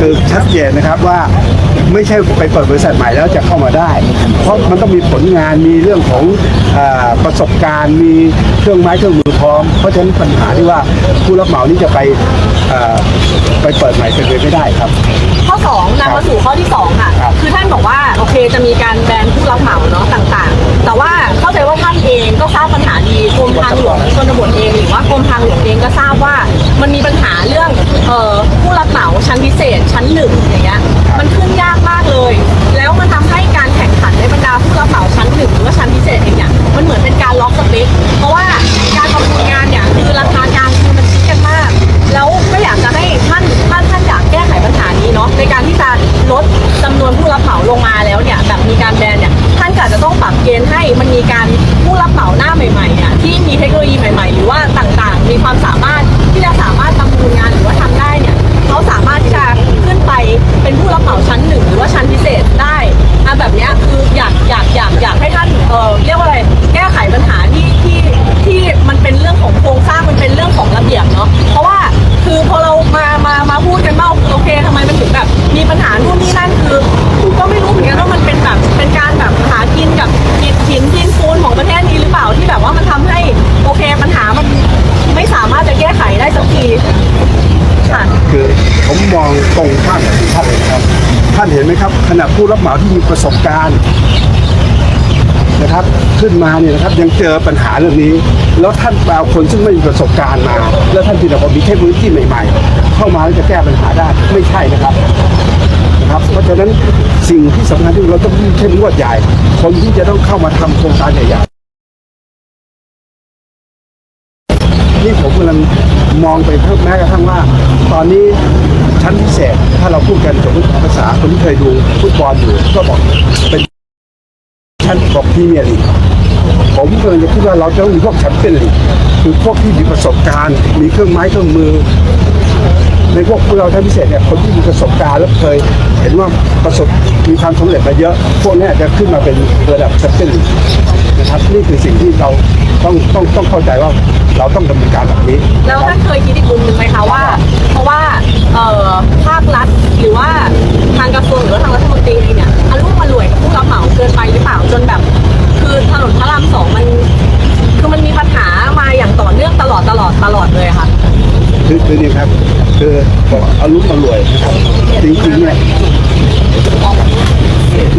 คือชัดเจนนะครับว่าไม่ใช่ไปเปิดบริษัทใหม่แล้วจะเข้ามาได้ เพราะมันต้องมีผลงานมีเรื่องของอาประสบการณ์ มีเครื่องไม้เครื่องมือพร้อม เพราะฉะนั้นปัญหาที่ว่าผู้รับเหมานี่จะไปอ่าไปเปิดใหม่เป็นไปไม่ได้ครับ ข้อ2นำมาสู่ข้อที่2ค่ะครับคือท่านบอกว่าโอเคจะมีการแบนผู้รับเหมาเนาะต่างๆ แต่ว่าเข้าใจว่าท่านเองก็ทราบปัญหาดีกรมทางหลวงชนบทเองหรือว่ากรมทางหลวงเองก็ทราบว่ามันมีปัญหาเรื่องเอ่อผู้รับเหมา ชั้นพิเศษ ชั้นหนึ่งอย่างเงี้ยมันขึ้นยากมากเลย แล้วมันทำให้การแข่งขันในบรรดาผู้รับเหมาชั้นหนึ่งหรือว่าชั้นพิเศษเองเนี่ยมันเหมือนเป็นการล็อกสเปคเพราะว่าการประมูลงานเนี่ยคือราคากลางคือมันชิดกันมาก แล้วก็อยากจะให้ท่านท่านท่านอยากแก้ไขปัญหานี้เนาะในการที่จะลดจำนวนผู้รับเหมาลงมาแล้วเนี่ยแบบมีการแบนเนี่ยท่านก็อาจจะต้องปรับเกณฑ์ให้มันมีการ ผู้รับเหมาที่มีประสบการณ์นะครับขึ้นมาเนี่ยนะครับยังเจอปัญหาเรื่องนี้ แล้วท่านไปเอาคนซึ่งไม่มีประสบการณ์มา แล้วท่านที่แบบว่ามีเทคโนโลยีใหม่ๆ เข้ามาแล้วจะแก้ปัญหาได้ไม่ใช่นะครับนะครับเพราะฉะนั้นสิ่งที่สำคัญที่เราต้องเข้มงวดใหญ่ คนที่จะต้องเข้ามาทำโครงการใหญ่ๆ นี่ผมกำลังมองไปแม้กระทั่งว่า ตอนนี้ชั้นพิเศษ ถ้าเราพูดกันสมมติภาษาคนที่เคยดูฟุตบอลอยู่ก็บอกเป็นชั้นบอกพรีเมียร์ลีกผมกำลังจะคิดว่าเราจะต้องมีพวกแชมเปี้ยนลีกคือพวกที่มีประสบการณ์ มีเครื่องไม้เครื่องมือในพวกพวกเราชั้นพิเศษเนี่ยคนที่มีประสบการณ์แล้วเคย เห็นว่าประสบมีความสำเร็จมาเยอะ พวกนี้จะขึ้นมาเป็นระดับแชมเปี้ยนลีกนะครับนี่คือสิ่งที่เรา ต้องต้องต้องเข้าใจว่าเราต้องดำเนินการแบบนี้แล้วท่านเคยคิดอีกมุมหนึ่งไหมคะว่า เพราะว่าเอ่อภาครัฐหรือว่าทางกระทรวงหรือว่าทางรัฐมนตรีเองเนี่ยอารมณ์มารวยกับผู้รับเหมาเกินไปหรือเปล่าจนแบบ คือถนนพระรามสองมันคือมันมีปัญหามาอย่างต่อเนื่องตลอดตลอดตลอดเลยค่ะคือคือนี่ครับ คือบอกอารุมมารวยนะครับจริงๆเนี่ย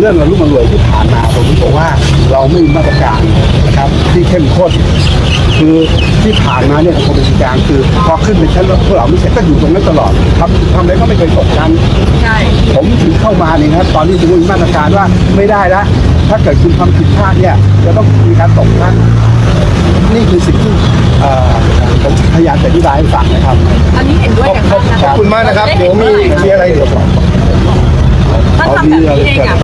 เรื่องอารุมมารวยที่ผ่านมาผมบอกว่าเราไม่มีมาตรการนะครับที่เข้มข้นคือที่ผ่านมาเนี่ยของกรมบัญชีกลางคือพอขึ้นเป็นชั้นรถผู้เหล่าไม่เสร็จก็อยู่ตรงนั้นตลอดทำทำอะไรก็ไม่เคยตกชั้นใช่ผมถึงเข้ามาเนี่ยนะครับตอนนี้ผมมีมาตรการว่าไม่ได้แล้วถ้าเกิดคุณทำผิดพลาดเนี่ยจะต้องมีการตกชั้นนี่คือสิ่งที่เอ่อผมพยายามจะอธิบายให้ฟังนะครับ อันนี้เห็นด้วยอย่างมากนะขอบคุณมากนะครับ เดี๋ยวมีมีอะไรเดี๋ยวท่านทำแบบนี้เองอะ